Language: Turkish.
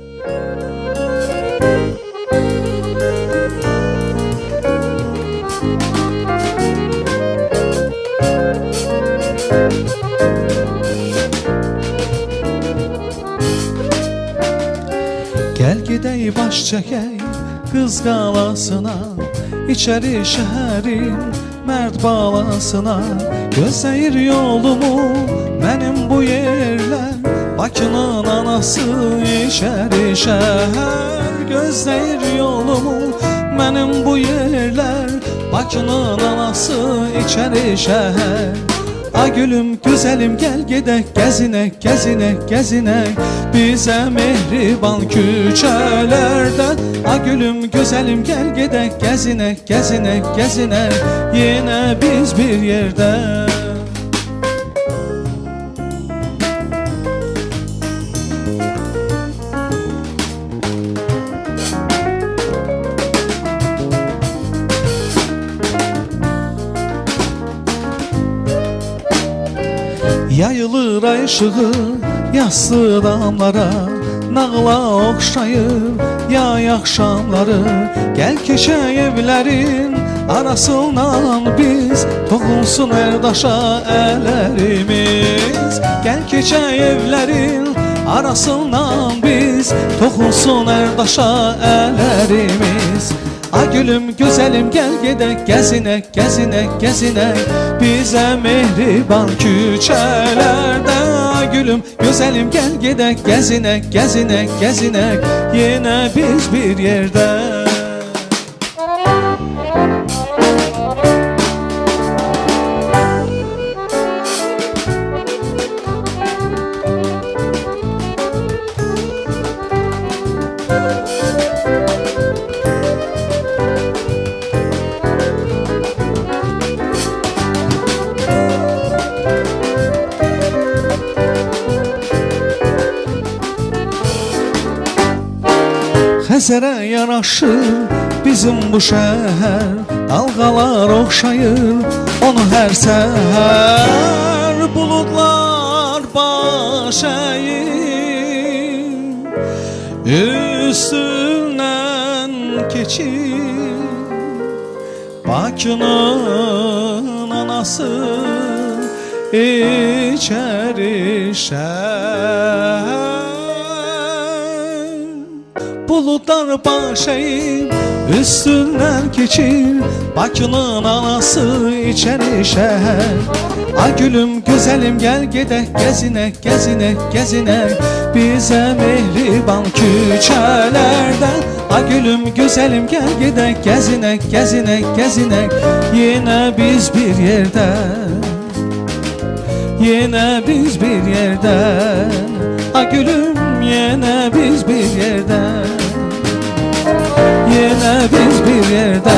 Gel gidey baş çekey kız qalasına İçəri şəhərin mərd balasına. Gözləyir yolumu mənim bu yerlər Bakının anası içəri şəhər Gözləyir yolumu mənim bu yerlər Bakının anası içəri şəhər Ay gülüm güzelim gel gedek gezinek gezinek gezinek Bize mehriban küçelerden. Ay gülüm güzelim gel gedek gezinek gezinek gezinek Yine biz bir yerde Yayılır ay ışığı yassı damlara Nağla oxşayır yay axşamları. Gel keçə evlərin arasından biz Toxunsun erdaşa əllərimiz. Gel keçə evlərin arasından biz Toxunsun erdaşa əllərimiz Ay gülüm güzelim gel gedek gezinek gezinek gezinek Bize mehriban küçelerde Ay gülüm güzelim gel gedek gezinek gezinek gezinek Yine biz bir yerde Xəzərə yaraşır bizim bu şəhər Dalğalar oxşayır onu hər səhər Buludlar baş əyir Üstündən keçir. Bakının anası içəri şəhər Bulutlar baş eğip üstünden geçir. Bakının anası içeri şehir. Ay gülüm güzelim gel gidek gezinek gezinek gezinek Bize mehriban küçelerden. Ay gülüm güzelim gel gidek gezinek gezinek gezinek Yine biz bir yerde. Yine biz bir yerde. A gülüm yine biz bir yerde Yine biz bir yerde